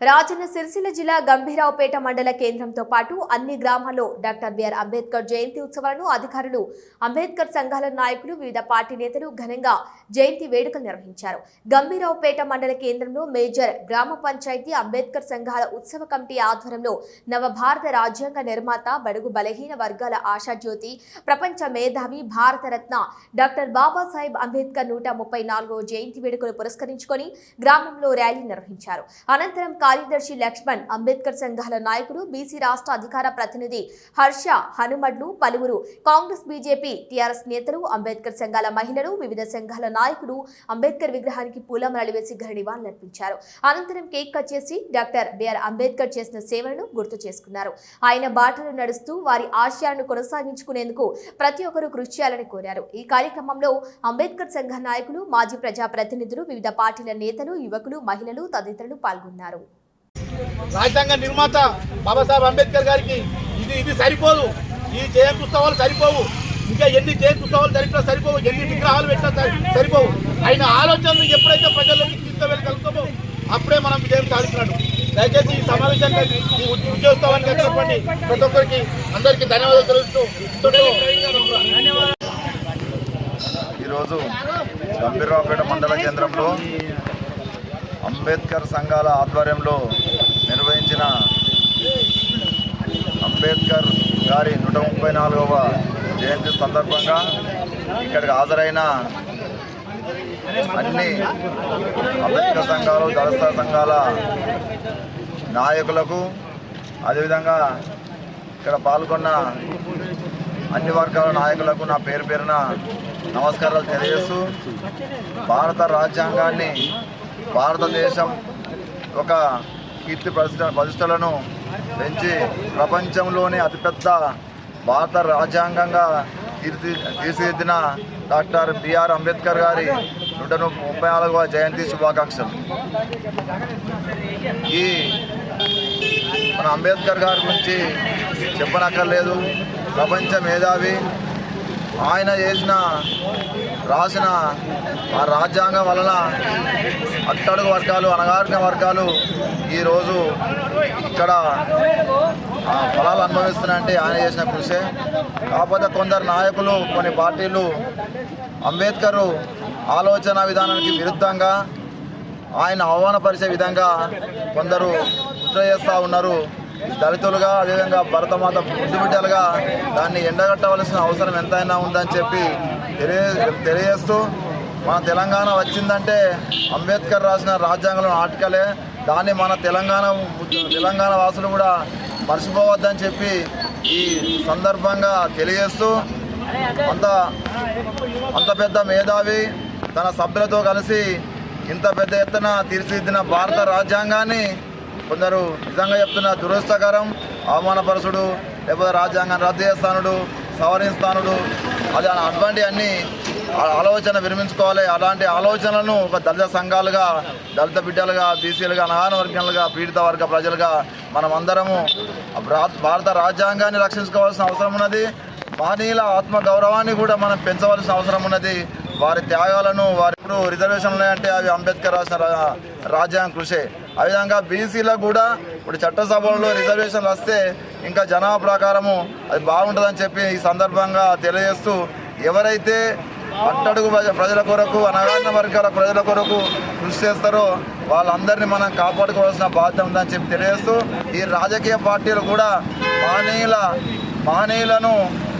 రాజన్న సిరిసిల్ల జిల్లా గంభీరావుపేట మండల కేంద్రంతో పాటు అన్ని గ్రామాల్లో డాక్టర్ బిఆర్ అంబేద్కర్ జయంతి ఉత్సవాలను అధికారులు అంబేద్కర్ సంఘాల నాయకులు వివిధ పార్టీ నేతలు ఘనంగా జయంతి వేడుకలు నిర్వహించారు. గంభీరావుపేట మండల కేంద్రంలో మేజర్ గ్రామ పంచాయతీ అంబేద్కర్ సంఘాల ఉత్సవ కమిటీ ఆధ్వర్యంలో నవభారత రాజ్యాంగ నిర్మాత బడుగు బలహీన వర్గాల ఆశాజ్యోతి ప్రపంచ మేధావి భారతరత్న డాక్టర్ బాబాసాహెబ్ అంబేద్కర్ నూట ముప్పై నాలుగో జయంతి వేడుకలు పురస్కరించుకొని గ్రామంలో ర్యాలీ నిర్వహించారు. అనంతరం కార్యదర్శి లక్ష్మణ్ అంబేద్కర్ సంఘాల నాయకుడు బీసీ రాష్ట్ర అధికార ప్రతినిధి హర్ష హనుమడ్లు పలువురు కాంగ్రెస్ బీజేపీ టీఆర్ఎస్ నేతలు అంబేద్కర్ సంఘాల మహిళలు వివిధ సంఘాల నాయకులు అంబేద్కర్ విగ్రహానికి పూలమాలలు వేసి ఘన నివాళులర్పించారు అనంతరం కేక్ కట్ చేసి డాక్టర్ బిఆర్ అంబేద్కర్ చేసిన సేవలను గుర్తు చేసుకున్నారు. ఆయన బాటలు నడుస్తూ వారి ఆశయాలను కొనసాగించుకునేందుకు ప్రతి ఒక్కరూ కృషి చేయాలని కోరారు. ఈ కార్యక్రమంలో అంబేద్కర్ సంఘ నాయకులు మాజీ ప్రజా ప్రతినిధులు వివిధ పార్టీల నేతలు యువకులు మహిళలు తదితరులు పాల్గొన్నారు. రాజ్యాంగ నిర్మాత బాబాసాహెబ్ అంబేద్కర్ గారికి ఇది ఇది సరిపోదు. ఈ జయంతి ఉత్సవాలు సరిపోవు. ఇంకా ఎన్ని జయంతి ఉత్సవాలు జరిపినా సరిపోవు. ఎన్ని విగ్రహాలు పెట్టినా సరిపోవు. ఆయన ఆలోచనలు ఎప్పుడైతే ప్రజల్లోకి తీసుకువెళ్ళగలుగుతామో అప్పుడే మనం విజయం సాధించినట్టు. దయచేసి ఈ సమావేశాన్ని ఈ ఉద్య- చెప్పండి. ప్రతి ఒక్కరికి అందరికీ ధన్యవాదాలు తెలుస్తూ ఈరోజు గంభీరావుపేట మండల కేంద్రంలో అంబేద్కర్ సంఘాల ఆధ్వర్యంలో జరిగిన అంబేద్కర్ గారి నూట ముప్పై నాలుగవ జయంతి సందర్భంగా ఇక్కడికి హాజరైన అన్ని అంబేద్కర్ సంఘాలు దళిత సంఘాల నాయకులకు అదేవిధంగా ఇక్కడ పాల్గొన్న అన్ని వర్గాల నాయకులకు నా పేరు పేరున నమస్కారాలు తెలియజేస్తూ భారత రాజ్యాంగాన్ని భారతదేశం ఒక కీర్తి ప్రతిష్ట ప్రతిష్టలను పెంచి ప్రపంచంలోనే అతిపెద్ద భారత రాజ్యాంగంగా తీర్చి తీర్చిదిద్దిన డాక్టర్ బిఆర్ అంబేద్కర్ గారి నూట ముప్పై నాలుగవ జయంతి శుభాకాంక్షలు. ఈ మన అంబేద్కర్ గారి గురించి చెప్పనక్కర్లేదు. ప్రపంచ మేధావి ఆయన చేసిన రాసిన ఆ రాజ్యాంగం వలన అట్టడుగు వర్గాలు అణగారిన వర్గాలు ఈరోజు ఇక్కడ ఫలాలు అనుభవిస్తున్నాయంటే ఆయన చేసిన కృషే. కాకపోతే కొందరు నాయకులు కొన్ని పార్టీలు అంబేద్కర్ ఆలోచన విధానానికి విరుద్ధంగా ఆయన అవమానపరిచే విధంగా కొందరు కుట్ర చేస్తూ ఉన్నారు. దళితులుగా అదేవిధంగా భరతమాత బుద్ధిబిడ్డలుగా దాన్ని ఎండగట్టవలసిన అవసరం ఎంతైనా ఉందని చెప్పి తెలియ తెలియజేస్తూ మన తెలంగాణ వచ్చిందంటే అంబేద్కర్ రాసిన రాజ్యాంగంలో ఆటకలే దాన్ని మన తెలంగాణ తెలంగాణ వాసులు కూడా మర్చిపోవద్దని చెప్పి ఈ సందర్భంగా తెలియజేస్తూ అంత అంత పెద్ద మేధావి తన సభ్యులతో కలిసి ఇంత పెద్ద ఎత్తున తీర్చిదిద్దిన భారత రాజ్యాంగాన్ని కొందరు నిజంగా చెప్తున్న దురదృష్టకరం అవమానపరుసుడు లేకపోతే రాజ్యాంగాన్ని రద్దు చేస్తానుడు సవరిస్తానుడు అది అటువంటి అన్ని ఆ- ఆలోచన విరమించుకోవాలి. అలాంటి ఆలోచనలను ఒక దళిత సంఘాలుగా దళిత బిడ్డలుగా బీసీలుగా అనాన వర్గాలుగా పీడిత వర్గ ప్రజలుగా మనం అందరము భారత రాజ్యాంగాన్ని రక్షించుకోవాల్సిన అవసరం ఉన్నది. మానీయుల ఆత్మ గౌరవాన్ని కూడా మనం పెంచవలసిన అవసరం ఉన్నది. వారి త్యాగాలను వారి ఇప్పుడు రిజర్వేషన్లు ఉన్నాయంటే అవి అంబేద్కర్ రాసిన రాజ్యాంగ కృషే. ఆ విధంగా బీసీలకు కూడా ఇప్పుడు చట్టసభల్లో రిజర్వేషన్లు వస్తే ఇంకా జనాభా ప్రకారము అది బాగుంటుందని చెప్పి ఈ సందర్భంగా తెలియజేస్తూ ఎవరైతే అట్టడుగు ప్రజ- ప్రజల కొరకు అనగారిన వర్గాల ప్రజల కొరకు కృషి చేస్తారో వాళ్ళందరినీ మనం కాపాడుకోవాల్సిన బాధ్యత ఉందని చెప్పి తెలియజేస్తూ ఈ రాజకీయ పార్టీలు కూడా మానీయుల మహనీయులను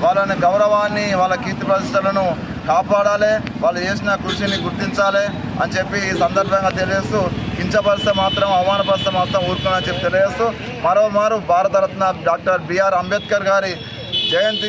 వాళ్ళని గౌరవాన్ని వాళ్ళ కీర్తి ప్రతిష్టలను కాపాడాలి వాళ్ళు చేసిన కృషిని గుర్తించాలి అని చెప్పి ఈ సందర్భంగా తెలియజేస్తూ కించపరిస్తే మాత్రం అవమానపరిస్తే మాత్రం ఊరుకోనని చెప్పి తెలియజేస్తూ మరోమారు భారతరత్న డాక్టర్ బిఆర్ అంబేద్కర్ గారి జయంతి